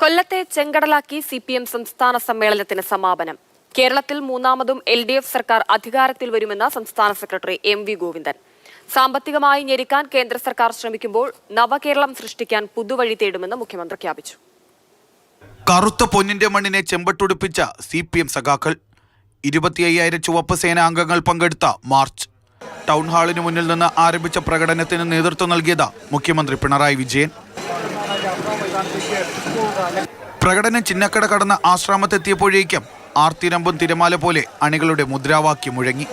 കൊല്ലത്തെ ചെങ്കടലാക്കി C P M സംസ്ഥാന സമ്മേളനത്തിന് സമാപനം. കേരളത്തിൽ മൂന്നാമതും എൽ ഡി എഫ് സർക്കാർ അധികാരത്തിൽ വരുമെന്ന് സംസ്ഥാന സെക്രട്ടറി എം വി ഗോവിന്ദൻ. സാമ്പത്തികമായി ഞെരുക്കാൻ കേന്ദ്ര സർക്കാർ ശ്രമിക്കുമ്പോൾ നവകേരളം സൃഷ്ടിക്കാൻ പുതുവഴി തേടുമെന്ന് മുഖ്യമന്ത്രി പ്രഖ്യാപിച്ചു കറുത്ത പൊന്നിന്റെ മണ്ണിനെ ചെമ്പട്ടുടുപ്പിച്ച സി പി എം സഖാക്കൾ ഇരുപത്തി അയ്യായിരം ചുവപ്പ് സേന അംഗങ്ങൾ പങ്കെടുത്ത മാർച്ച്. ടൗൺ ഹാളിന് മുന്നിൽ നിന്ന് ആരംഭിച്ച പ്രകടനത്തിന് നേതൃത്വം നൽകിയത് മുഖ്യമന്ത്രി പിണറായി വിജയൻ. പ്രകടനം ചിന്നക്കട കടന്ന ആശ്രമത്തെത്തിയപ്പോഴേക്കും ആർത്തിരമ്പും തിരമാല പോലെ അണികളുടെ മുദ്രാവാക്യം മുഴങ്ങി.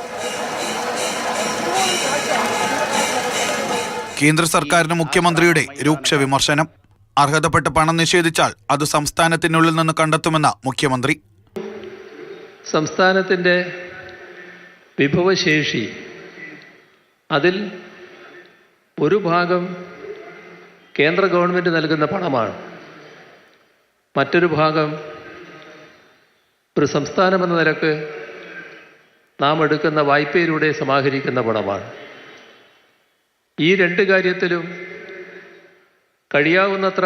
കേന്ദ്ര സർക്കാരിന് മുഖ്യമന്ത്രിയുടെ രൂക്ഷ വിമർശനം. അർഹതപ്പെട്ട പണം നിഷേധിച്ചാൽ അത് സംസ്ഥാനത്തിനുള്ളിൽ നിന്ന് കണ്ടെത്തുമെന്ന മുഖ്യമന്ത്രി. സംസ്ഥാനത്തിന്റെ വിഭവശേഷി അതിൽ ഒരു ഭാഗം കേന്ദ്ര ഗവൺമെന്റ് നൽകുന്ന പണമാണ്. മറ്റൊരു ഭാഗം ഒരു സംസ്ഥാനം എന്ന നിലയ്ക്ക് നാം എടുക്കുന്ന വായ്പയിലൂടെ സമാഹരിക്കുന്ന പണമാണ്. ഈ രണ്ട് കാര്യത്തിലും കഴിയാവുന്നത്ര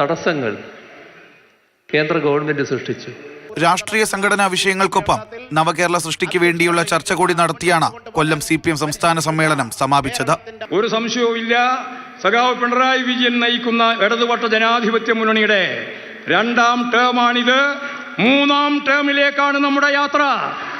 തടസ്സങ്ങൾ കേന്ദ്ര ഗവൺമെന്റ് സൃഷ്ടിച്ചു. രാഷ്ട്രീയ സംഘടനാ വിഷയങ്ങൾക്കൊപ്പം നവകേരള സൃഷ്ടിക്ക് വേണ്ടിയുള്ള ചർച്ച കൂടി നടത്തിയാണ് കൊല്ലം സി പി എം സംസ്ഥാന സമ്മേളനം സമാപിച്ചത്. ഒരു സംശയവുമില്ല. സഖാവ് പിണറായി വിജയൻ നയിക്കുന്ന ഇടതുപക്ഷ ജനാധിപത്യ മുന്നണിയുടെ രണ്ടാം ടേമാണിത്. മൂന്നാം ടേമിലേക്കാണ് നമ്മുടെ യാത്ര.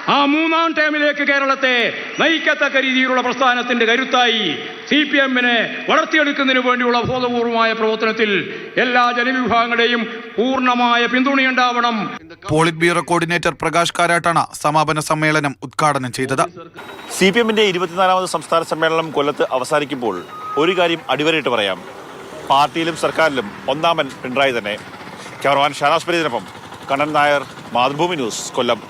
ആ മൂന്നാം ടേമിലേക്ക് കേരളത്തെ നയിക്കത്തക്ക രീതിയിലുള്ള പ്രസ്ഥാനത്തിന്റെ കരുത്തായി സി പി എമ്മിനെ വളർത്തിയെടുക്കുന്നതിന് വേണ്ടിയുള്ള ബോധപൂർവമായ പ്രവർത്തനത്തിൽ എല്ലാ ജനവിഭാഗങ്ങളുടെയും പൂർണമായ പിന്തുണയുണ്ടാവണം. പോളിറ്റ് ബ്യൂറോ കോർഡിനേറ്റർ പ്രകാശ് കാരാട്ടാണ് സമാപന സമ്മേളനം ഉദ്ഘാടനം ചെയ്തത്. സി പി എമ്മിന്റെ ഇരുപത്തിനാലാമത് സംസ്ഥാന സമ്മേളനം കൊല്ലത്ത് അവസാനിക്കുമ്പോൾ ഒരു കാര്യം അടിവരയിട്ട് പറയാം. പാർട്ടിയിലും സർക്കാരിലും ഒന്നാമൻ പിണറായി തന്നെ. ക്യാമറമാൻ ഷാനാസ് പരീതിനൊപ്പം കണ്ണൻ നായർ മാതൃഭൂമി ന്യൂസ് കൊല്ലം.